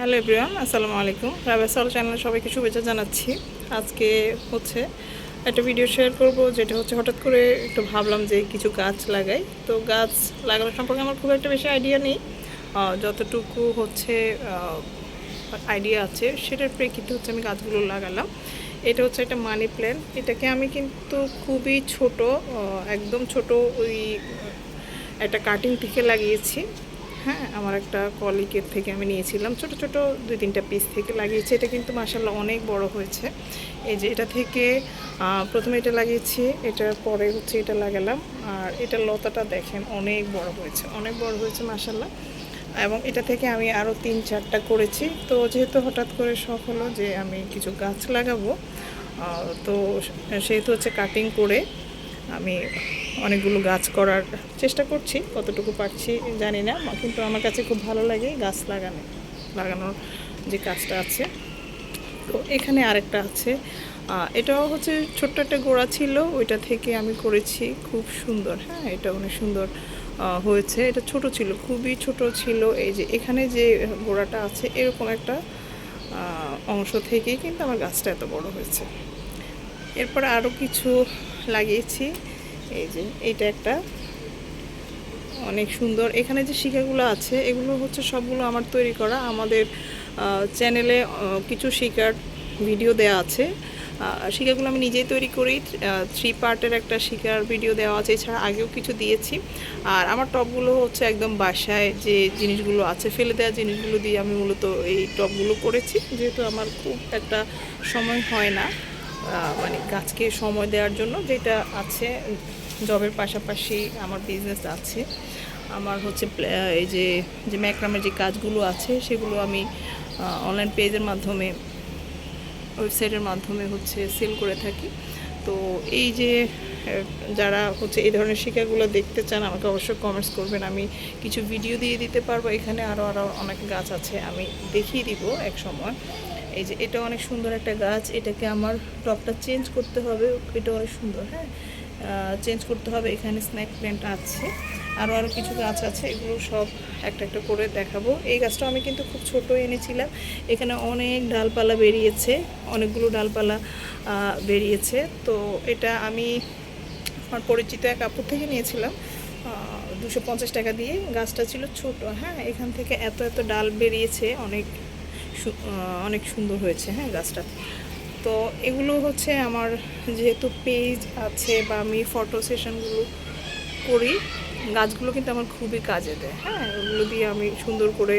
Hello everyone, আসসালামু আলাইকুম। রাবেসল চ্যানেলে সবাইকে শুভেচ্ছা জানাচ্ছি। আজকে হচ্ছে একটা ভিডিও শেয়ার করব, যেটা হচ্ছে হঠাৎ করে একটু ভাবলাম যে কিছু গাছ লাগাই। তো গাছ লাগানোর সম্পর্কে আমার খুব একটা বেশি আইডিয়া নেই। যতটুকু হচ্ছে আইডিয়া আছে, সেটার প্রেক্ষিতে হচ্ছে আমি গাছগুলো লাগালাম। এটা হচ্ছে একটা মানি প্ল্যান্ট এটাকে আমি কিন্তু খুবই ছোট একদম ছোট ওই, একটা কাটিং থেকে লাগিয়েছি। হ্যাঁ আমার একটা কলিকের থেকে আমি নিয়েছিলাম। ছোট ছোট দুই, তিনটা পিস থেকে লাগিয়েছি। এটা কিন্তু মাসাল্লাহ অনেক বড় হয়েছে। এই যে এটা থেকে প্রথমে এটা লাগিয়েছি এটার পরে হচ্ছে এটা লাগালাম। আর এটা লতাটা দেখেন অনেক বড় হয়েছে, অনেক বড় হয়েছে মাসাল্লাহ এবং এটা থেকে আমি আরও তিন, চারটা করেছি। তো যেহেতু হঠাৎ করে শখ হলো যে আমি কিছু গাছ লাগাবো তো সেহেতু হচ্ছে কাটিং করে আমি অনেকগুলো গাছ করার চেষ্টা করছি, কতটুকু পারছি জানি না, কিন্তু আমার কাছে খুব ভালো লাগে গাছ লাগানো, লাগানোর যে কাজটা আছে। তো এখানে আরেকটা আছে এটাও হচ্ছে ছোট্ট একটা গোড়া ছিল, ওইটা থেকে আমি করেছি খুব সুন্দর হ্যাঁ এটা অনেক সুন্দর হয়েছে, এটা ছোট ছিল, খুবই ছোট ছিল, এই যে এখানে যে গোড়াটা আছে, এরকম একটা অংশ থেকেই কিন্তু আমার গাছটা এত বড় হয়েছে। এরপরে আরও কিছু লাগিয়েছি এই যে, এইটা একটা অনেক সুন্দর। এখানে যে শিকাগুলো আছে, এগুলো হচ্ছে সবগুলো আমার তৈরি করা। আমাদের চ্যানেলে কিছু শিকার ভিডিও দেওয়া আছে। শিকাগুলো আমি নিজেই তৈরি করি। থ্রি পার্টের একটা শিকার ভিডিও দেওয়া আছে। এছাড়া আগেও কিছু দিয়েছি। আর আমার টপগুলো হচ্ছে একদম বাসায় যে জিনিসগুলো আছে, ফেলে দেওয়া জিনিসগুলো দিয়ে আমি মূলত এই টপগুলো করেছি। যেহেতু আমার খুব একটা সময় হয় না। মানে গাছকে সময় দেওয়ার জন্য যেটা আছে, জবের পাশাপাশি আমার বিজনেস আছে। আমার হচ্ছে এই যে যে ম্যাক্রামের যে কাজগুলো আছে, সেগুলো আমি অনলাইন পেজের মাধ্যমে ওয়েবসাইটের মাধ্যমে হচ্ছে সেল করে থাকি। তো এই যে যারা হচ্ছে এই ধরনের শিকাগুলো দেখতে চান, আমাকে অবশ্যই কমেন্টস করবেন। আমি কিছু ভিডিও দিয়ে দিতে পারব। এখানে আরও আরও অনেক গাছ আছে, আমি দেখিয়ে দিব এক সময়। এই যে এটা অনেক সুন্দর একটা গাছ, এটাকে আমার টপটা চেঞ্জ করতে হবে, এটা অনেক সুন্দর হ্যাঁ? চেঞ্জ করতে হবে, এখানে স্ন্যাক প্ল্যান্ট আছে আরও আরও কিছু গাছ আছে, এগুলো সব একটা একটা করে দেখাবো। এই গাছটা আমি কিন্তু খুব ছোট এনেছিলাম, এখানে অনেক ডালপালা বেরিয়েছে, অনেকগুলো ডালপালা বেরিয়েছে। তো এটা আমি আমার পরিচিত এক আপুর থেকে নিয়েছিলাম দুশো টাকা দিয়ে। গাছটা ছিল ছোট হ্যাঁ? এখান থেকে এত এত ডাল বেরিয়েছে, অনেক অনেক সুন্দর হয়েছে হ্যাঁ গাছটা। তো এগুলো হচ্ছে আমার যেহেতু পেজ আছে বা আমি ফটো সেশনগুলো করি, গাছগুলো কিন্তু আমার খুবই কাজে দেয় হ্যাঁ ওগুলো দিয়ে আমি সুন্দর করে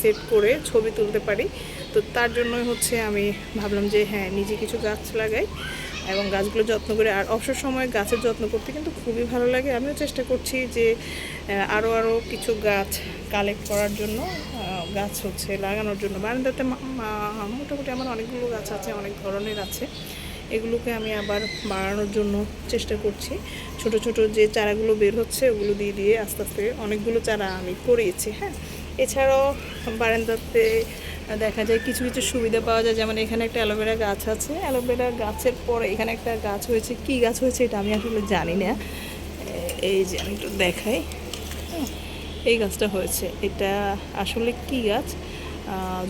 সেট করে ছবি তুলতে পারি। তো তার জন্যই হচ্ছে আমি ভাবলাম যে হ্যাঁ নিজে কিছু গাছ লাগাই এবং গাছগুলো যত্ন করে, আর অবসর সময় গাছের যত্ন করতে কিন্তু খুবই ভালো লাগে। আমিও চেষ্টা করছি যে আরও আরও কিছু গাছ কালেক্ট করার জন্য গাছ হচ্ছে লাগানোর জন্য। বারান্দাতে মোটামুটি আমার অনেকগুলো গাছ আছে, অনেক ধরনের আছে। এগুলোকে আমি আবার বাড়ানোর জন্য চেষ্টা করছি। ছোট ছোট যে চারাগুলো বের হচ্ছে, ওগুলো দিয়ে দিয়ে আস্তে আস্তে অনেকগুলো চারা আমি করিয়েছি হ্যাঁ। এছাড়াও বারান্দাতে দেখা যায় কিছু কিছু সুবিধা পাওয়া যায়। যেমন এখানে একটা অ্যালোভেরা গাছ আছে। অ্যালোভেরা গাছের পরে এখানে একটা গাছ হয়েছে। কি গাছ হয়েছে এটা আমি আসলে জানি না। এই যে আমি একটু দেখাই। এই গাছটা হয়েছে। এটা আসলে কি গাছ?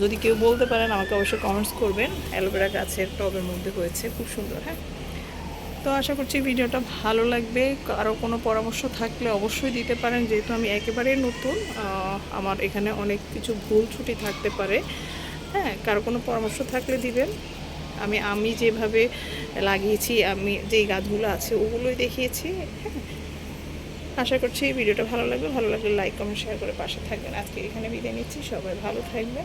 যদি কেউ বলতে পারেন, আমাকে অবশ্যই কমেন্টস করবেন। অ্যালোভেরা গাছের টবের মধ্যে হয়েছে। খুব সুন্দর হ্যাঁ? তো আশা করছি ভিডিওটা ভালো লাগবে। কারও কোনো পরামর্শ থাকলে অবশ্যই দিতে পারেন। যেহেতু আমি একেবারে নতুন আমার এখানে অনেক কিছু ভুল ছুটি থাকতে পারে। হ্যাঁ কারও কোনো পরামর্শ থাকলে দিবেন। আমি আমি যেভাবে লাগিয়েছি, আমি যেই গাছগুলো আছে, ওগুলোই দেখিয়েছি হ্যাঁ? আশা করছি ভিডিওটা ভালো লাগবে। ভালো লাগলে লাইক কমেন্ট শেয়ার করে পাশে থাকবেন। আজকে এখানে বিদায় নিচ্ছি। সবাই ভালো থাকবে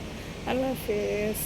আল্লাহ হাফেজ।